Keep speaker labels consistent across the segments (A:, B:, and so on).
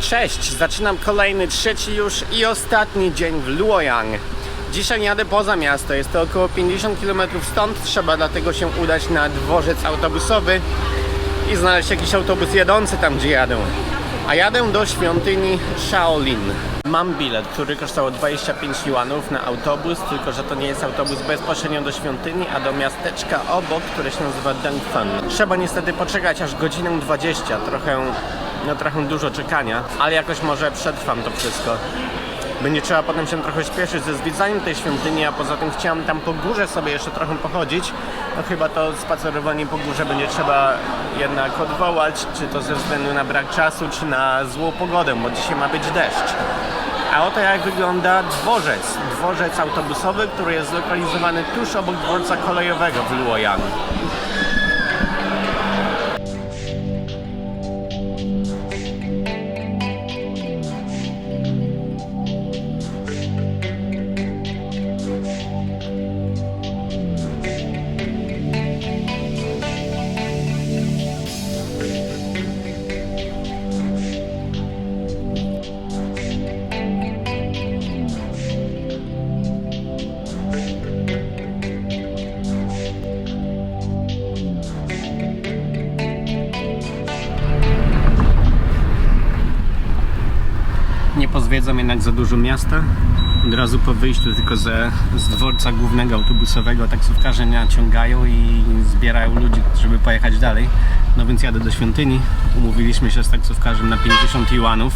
A: Cześć, zaczynam kolejny, trzeci już i ostatni dzień w Luoyang. Dzisiaj jadę poza miasto, jest to około 50 km stąd, trzeba dlatego się udać na dworzec autobusowy i znaleźć jakiś autobus jadący tam, gdzie jadę. A jadę do świątyni Shaolin. Mam bilet, który kosztował 25 juanów na autobus, tylko że to nie jest autobus bezpośrednio do świątyni, a do miasteczka obok, które się nazywa Dengfeng. Trzeba niestety poczekać aż godzinę 20, trochę, no trochę dużo czekania, ale jakoś może przetrwam to wszystko. Będzie trzeba potem się trochę śpieszyć ze zwiedzaniem tej świątyni, a poza tym chciałem tam po górze sobie jeszcze trochę pochodzić. No chyba to spacerowanie po górze będzie trzeba jednak odwołać, czy to ze względu na brak czasu, czy na złą pogodę, bo dzisiaj ma być deszcz. A oto jak wygląda dworzec. Dworzec autobusowy, który jest zlokalizowany tuż obok dworca kolejowego w Luoyang. Pozwiedzam jednak za dużo miasta. Od razu po wyjściu tylko ze, z dworca głównego autobusowego taksówkarze naciągają i zbierają ludzi, żeby pojechać dalej. No więc jadę do świątyni. Umówiliśmy się z taksówkarzem na 50 juanów,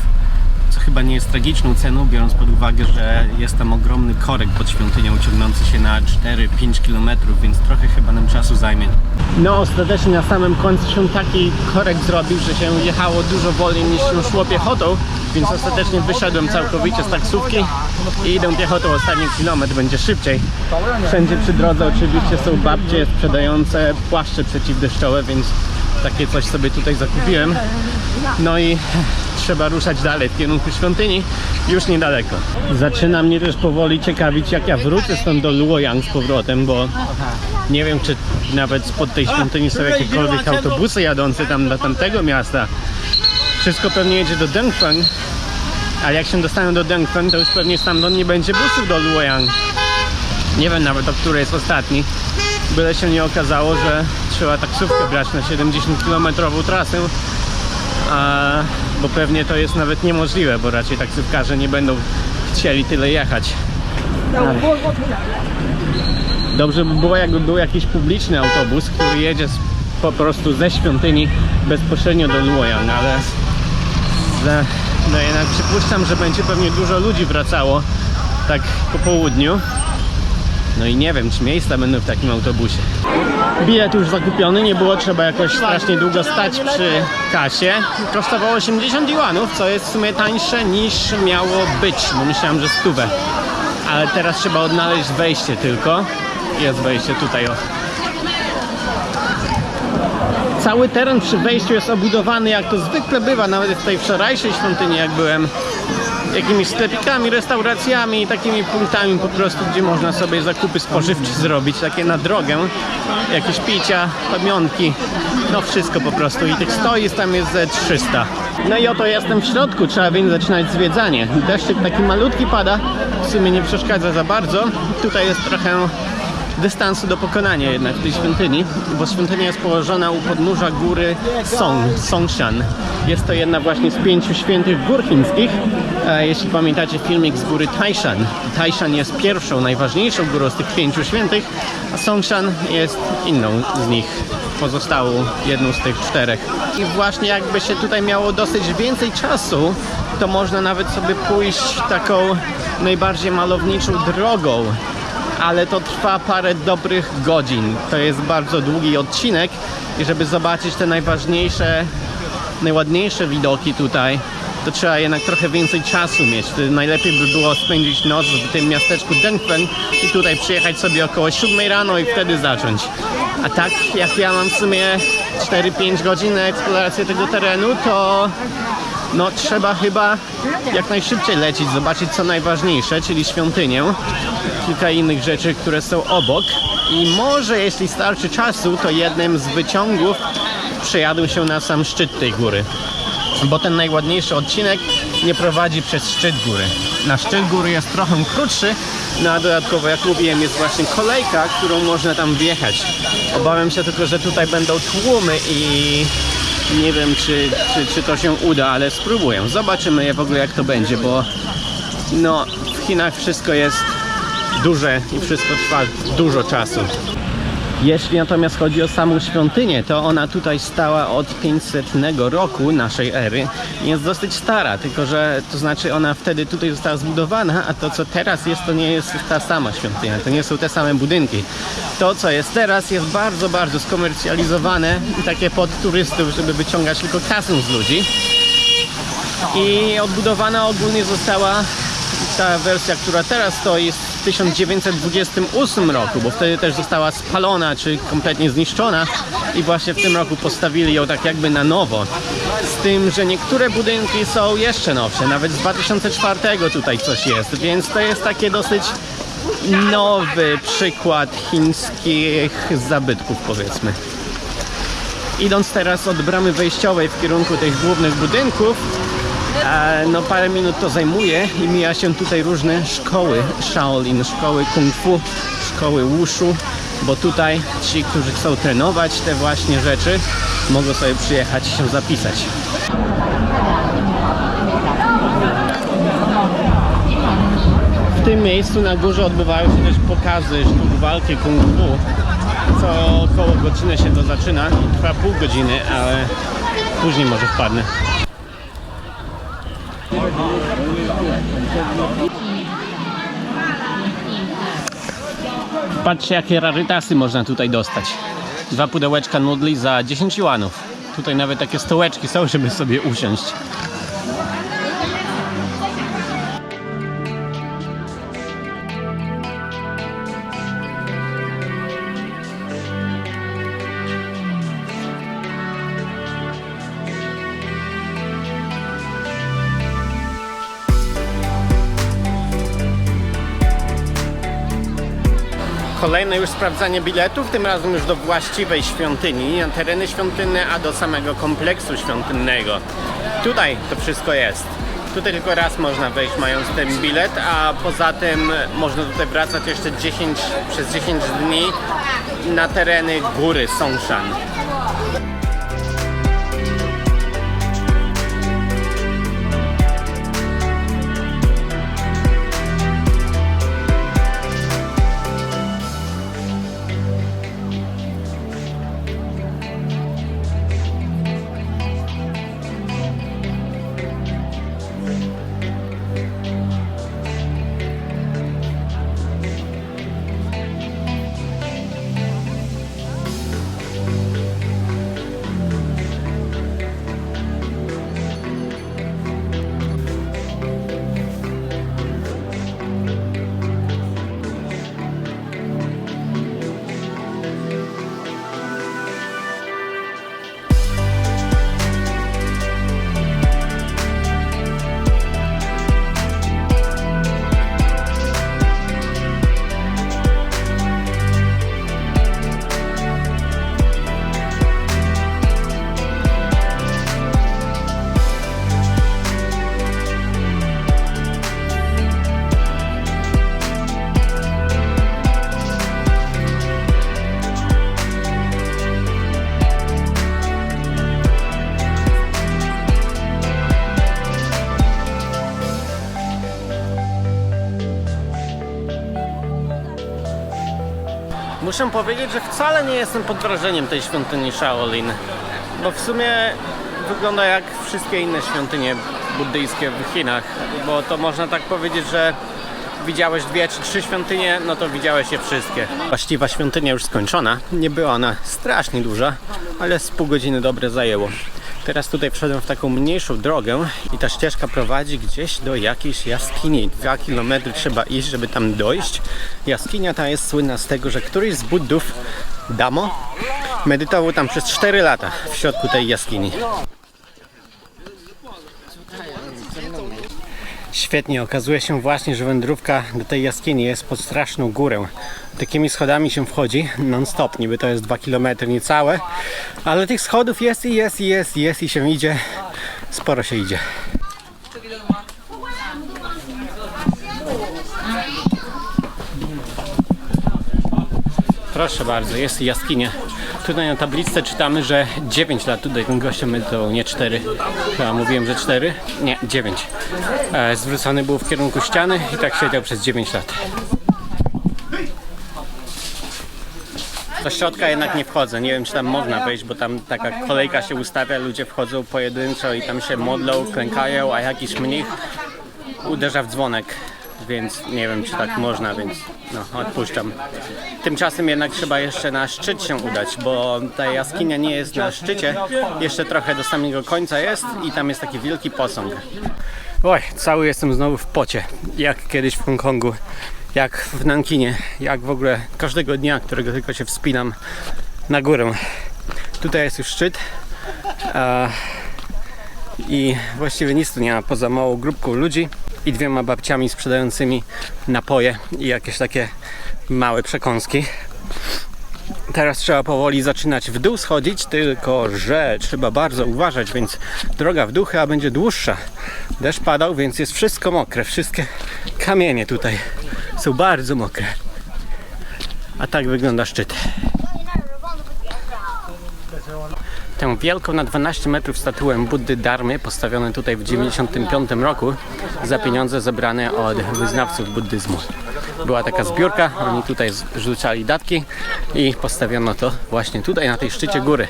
A: co chyba nie jest tragiczną ceną, biorąc pod uwagę, że jest tam ogromny korek pod świątynią ciągnący się na 4-5 km, więc trochę chyba nam czasu zajmie. No ostatecznie na samym końcu się taki korek zrobił, że się jechało dużo wolniej niż się szło piechotą, więc ostatecznie wyszedłem całkowicie z taksówki i idę piechotą ostatni kilometr, będzie szybciej. Wszędzie przy drodze oczywiście są babcie sprzedające płaszcze przeciwdeszczowe, więc takie coś sobie tutaj zakupiłem. No i trzeba ruszać dalej w kierunku świątyni, już niedaleko. Zaczyna mnie też powoli ciekawić, jak ja wrócę stąd do Luoyang z powrotem, bo nie wiem, czy nawet spod tej świątyni są jakiekolwiek autobusy jadące tam do tamtego miasta. Wszystko pewnie jedzie do Dengfeng, a jak się dostanę do Dengfeng, to już pewnie stamtąd nie będzie busów do Luoyang. Nie wiem nawet, o której jest ostatni. Byle się nie okazało, że trzeba taksówkę brać na 70 km trasę, a, bo pewnie to jest nawet niemożliwe, bo raczej taksówkarze nie będą chcieli tyle jechać. Ale Dobrze by było, jakby był jakiś publiczny autobus, który jedzie z, po prostu ze świątyni bezpośrednio do Luoyang, ale za, no jednak przypuszczam, że będzie pewnie dużo ludzi wracało tak po południu. No i nie wiem, czy miejsca będą w takim autobusie. Bilet już zakupiony, nie było trzeba jakoś strasznie długo stać przy kasie. Kosztowało 80 juanów, co jest w sumie tańsze niż miało być, bo myślałem, że stówę. Ale teraz trzeba odnaleźć wejście tylko. Jest wejście tutaj, o. Cały teren przy wejściu jest obudowany jak to zwykle bywa, nawet w tej wczorajszej świątyni jak byłem jakimiś sklepikami, restauracjami i takimi punktami po prostu, gdzie można sobie zakupy spożywcze zrobić, takie na drogę, jakieś picia, pamiątki, no wszystko po prostu i tych stoisk tam jest ze 300. No i oto jestem w środku, trzeba więc zaczynać zwiedzanie. Deszczyk taki malutki pada, w sumie nie przeszkadza za bardzo. Tutaj jest trochę dystansu do pokonania jednak tej świątyni, bo świątynia jest położona u podnóża góry Song, Songshan. Jest to jedna właśnie z pięciu świętych gór chińskich. E, Jeśli pamiętacie filmik z góry Taishan, Taishan jest pierwszą, najważniejszą górą z tych pięciu świętych, a Songshan jest inną z nich, pozostałą jedną z tych czterech. I właśnie jakby się tutaj miało dosyć więcej czasu, to można nawet sobie pójść taką najbardziej malowniczą drogą ale to trwa parę dobrych godzin. To jest bardzo długi odcinek i żeby zobaczyć te najważniejsze, najładniejsze widoki tutaj, to trzeba jednak trochę więcej czasu mieć. Najlepiej by było spędzić noc w tym miasteczku Dengfeng i tutaj przyjechać sobie około 7 rano i wtedy zacząć. A tak jak ja mam w sumie 4-5 godzin na eksplorację tego terenu, to no trzeba chyba jak najszybciej lecieć, zobaczyć co najważniejsze, czyli świątynię, kilka innych rzeczy, które są obok i może jeśli starczy czasu, to jednym z wyciągów przejadę się na sam szczyt tej góry. bo ten najładniejszy odcinek nie prowadzi przez szczyt góry. Na szczyt góry jest trochę krótszy, no a dodatkowo, jak mówiłem, jest właśnie kolejka, którą można tam wjechać. Obawiam się tylko, że tutaj będą tłumy i nie wiem, czy, czy, czy to się uda, ale spróbuję. Zobaczymy w ogóle, jak to będzie, bo no, w Chinach wszystko jest duże i wszystko trwa dużo czasu. Jeśli natomiast chodzi o samą świątynię, to ona tutaj stała od 500 roku naszej ery. Jest dosyć stara, tylko że to znaczy ona wtedy tutaj została zbudowana, a to co teraz jest, to nie jest ta sama świątynia, to nie są te same budynki. To co jest teraz jest bardzo, bardzo skomercjalizowane i takie pod turystów, żeby wyciągać tylko kasę z ludzi. I odbudowana ogólnie została ta wersja, która teraz stoi w 1928 roku, bo wtedy też została spalona czy kompletnie zniszczona i właśnie w tym roku postawili ją tak jakby na nowo. Z tym, że niektóre budynki są jeszcze nowsze, nawet z 2004 tutaj coś jest, więc to jest takie dosyć nowy przykład chińskich zabytków powiedzmy. Idąc teraz od bramy wejściowej w kierunku tych głównych budynków, no parę minut to zajmuje i mija się tutaj różne szkoły Shaolin, szkoły kung fu, szkoły wushu, bo tutaj ci, którzy chcą trenować te właśnie rzeczy, mogą sobie przyjechać i się zapisać. W tym miejscu na górze odbywają się też pokazy sztuk walki kung fu. Co około godziny się to zaczyna i trwa pół godziny, ale później może wpadnę. Patrzcie jakie rarytasy można tutaj dostać. Dwa pudełeczka nudli za 10 juanów. Tutaj nawet takie stołeczki są, żeby sobie usiąść. Kolejne już sprawdzanie biletów, tym razem już do właściwej świątyni, na tereny świątynne, a do samego kompleksu świątynnego. Tutaj to wszystko jest. Tutaj tylko raz można wejść mając ten bilet, a poza tym można tutaj wracać jeszcze 10, przez 10 dni na tereny góry Songshan. Muszę powiedzieć, że wcale nie jestem pod wrażeniem tej świątyni Shaolin, bo w sumie wygląda jak wszystkie inne świątynie buddyjskie w Chinach, bo to można tak powiedzieć, że widziałeś dwie czy trzy świątynie, no to widziałeś je wszystkie. Właściwa świątynia już skończona, nie była ona strasznie duża, ale z pół godziny dobre zajęło. Teraz tutaj wszedłem w taką mniejszą drogę i ta ścieżka prowadzi gdzieś do jakiejś jaskini. Dwa kilometry trzeba iść, żeby tam dojść. Jaskinia ta jest słynna z tego, że któryś z Buddów, Damo, medytował tam przez 4 lata w środku tej jaskini. Świetnie, okazuje się właśnie, że wędrówka do tej jaskini jest pod straszną górę. Takimi schodami się wchodzi non-stop, niby to jest 2 km niecałe, ale tych schodów jest i jest i jest i jest i się idzie sporo się idzie. Proszę bardzo, jest jaskinia. Tutaj na tabliczce czytamy, że 9 lat tutaj ten gościem medytował, nie 4. Chyba mówiłem, że 4? Nie, 9. E, zwrócony był w kierunku ściany i tak siedział przez 9 lat. Do środka jednak nie wchodzę. Nie wiem, czy tam można wejść, bo tam taka kolejka się ustawia, ludzie wchodzą pojedynczo i tam się modlą, klękają, a jakiś mnich uderza w dzwonek. Więc nie wiem, czy tak można, więc no, odpuszczam. Tymczasem jednak trzeba jeszcze na szczyt się udać, bo ta jaskinia nie jest na szczycie. Jeszcze trochę do samego końca jest i tam jest taki wielki posąg. Oj, cały jestem znowu w pocie, jak kiedyś w Hongkongu, jak w Nankinie, jak w ogóle każdego dnia, którego tylko się wspinam na górę. Tutaj jest już szczyt i właściwie nic tu nie ma poza małą grupką ludzi i dwiema babciami sprzedającymi napoje i jakieś takie małe przekąski. Teraz trzeba powoli zaczynać w dół schodzić, tylko że trzeba bardzo uważać, więc droga w dół chyba będzie dłuższa. Deszcz padał, więc jest wszystko mokre. Wszystkie kamienie tutaj są bardzo mokre. A tak wygląda szczyt. Tę wielką na 12 metrów statuę Buddy Dharmy postawioną tutaj w 1995 roku za pieniądze zebrane od wyznawców buddyzmu. Była taka zbiórka, oni tutaj rzucali datki i postawiono to właśnie tutaj na tej szczycie góry.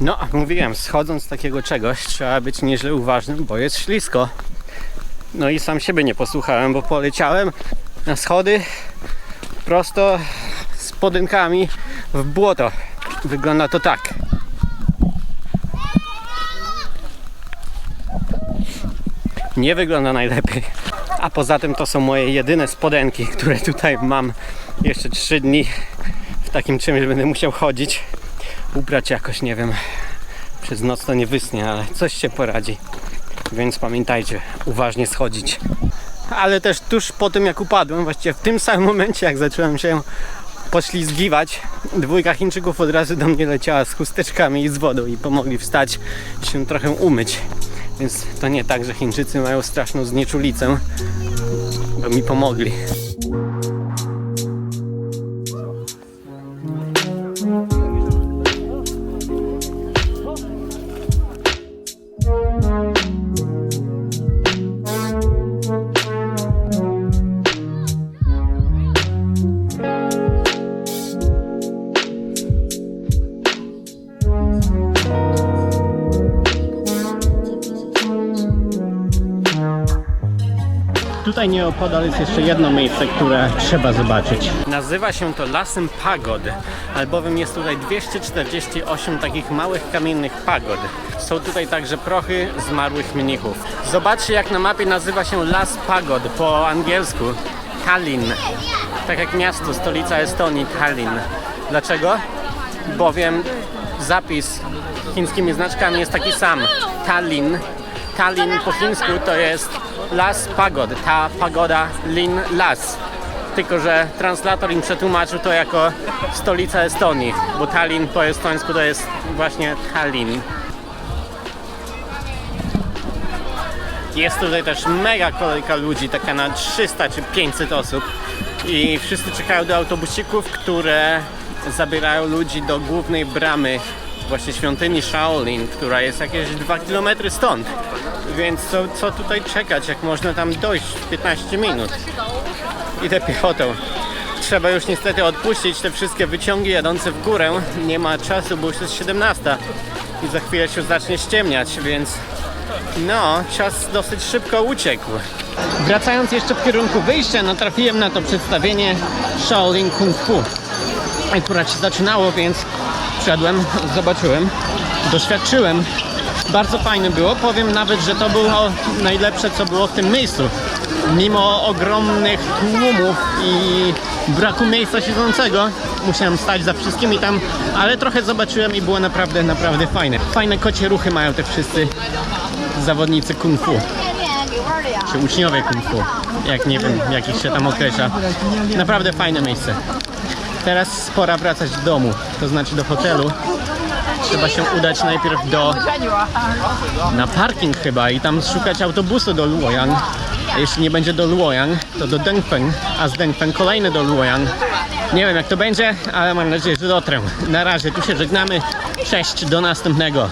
A: No, mówiłem, schodząc z takiego czegoś trzeba być nieźle uważnym, bo jest ślisko. No i sam siebie nie posłuchałem, bo poleciałem na schody prosto z podynkami w błoto. Wygląda to tak. Nie wygląda najlepiej. A poza tym to są moje jedyne spodenki, które tutaj mam jeszcze 3 dni. W takim czymś będę musiał chodzić. Ubrać jakoś, nie wiem. Przez noc to nie wysnie, ale coś się poradzi. Więc pamiętajcie, uważnie schodzić. Ale też tuż po tym jak upadłem, właściwie w tym samym momencie jak zacząłem się poślizgiwać, dwójka Chińczyków od razu do mnie leciała z chusteczkami i z wodą i pomogli wstać się trochę umyć. Więc to nie tak, że Chińczycy mają straszną znieczulicę, bo mi pomogli. Tutaj nieopodal jest jeszcze jedno miejsce, które trzeba zobaczyć. Nazywa się to Lasem Pagod, albowiem jest tutaj 248 takich małych kamiennych pagod. Są tutaj także prochy zmarłych mnichów. Zobaczcie jak na mapie nazywa się Las Pagod po angielsku. Tallinn. Tak jak miasto, stolica Estonii, Tallinn. Dlaczego? Bowiem zapis chińskimi znaczkami jest taki sam. Tallinn. Tallinn po chińsku to jest Las Pagod. Ta pagoda Lin Las. Tylko, że translator im przetłumaczył to jako stolica Estonii, bo Tallinn po estońsku to jest właśnie Tallinn. Jest tutaj też mega kolejka ludzi, taka na 300 czy 500 osób i wszyscy czekają do autobusików, które zabierają ludzi do głównej bramy właśnie świątyni Shaolin, która jest jakieś 2 km stąd. Więc co, co tutaj czekać, jak można tam dojść w 15 minut? Idę piechotą. Trzeba już niestety odpuścić te wszystkie wyciągi jadące w górę. Nie ma czasu, bo już jest 17 i za chwilę się zacznie ściemniać, więc no, czas dosyć szybko uciekł. Wracając jeszcze w kierunku wyjścia, natrafiłem na to przedstawienie Shaolin Kung Fu. Akurat się zaczynało, więc wszedłem, zobaczyłem, doświadczyłem. Bardzo fajne było. Powiem nawet, że to było najlepsze, co było w tym miejscu. Mimo ogromnych tłumów i braku miejsca siedzącego, musiałem stać za wszystkimi tam, ale trochę zobaczyłem i było naprawdę, naprawdę fajne. Fajne kocie ruchy mają te wszyscy zawodnicy kung fu. Czy uczniowie kung fu, jak nie wiem, jak ich się tam określa. Naprawdę fajne miejsce. Teraz pora wracać do domu, to znaczy do hotelu. Trzeba się udać najpierw do na parking chyba i tam szukać autobusu do Luoyang. A jeśli nie będzie do Luoyang, to do Dengfeng, a z Dengfeng kolejny do Luoyang. Nie wiem jak to będzie, ale mam nadzieję, że dotrę. Na razie tu się żegnamy. Cześć, do następnego.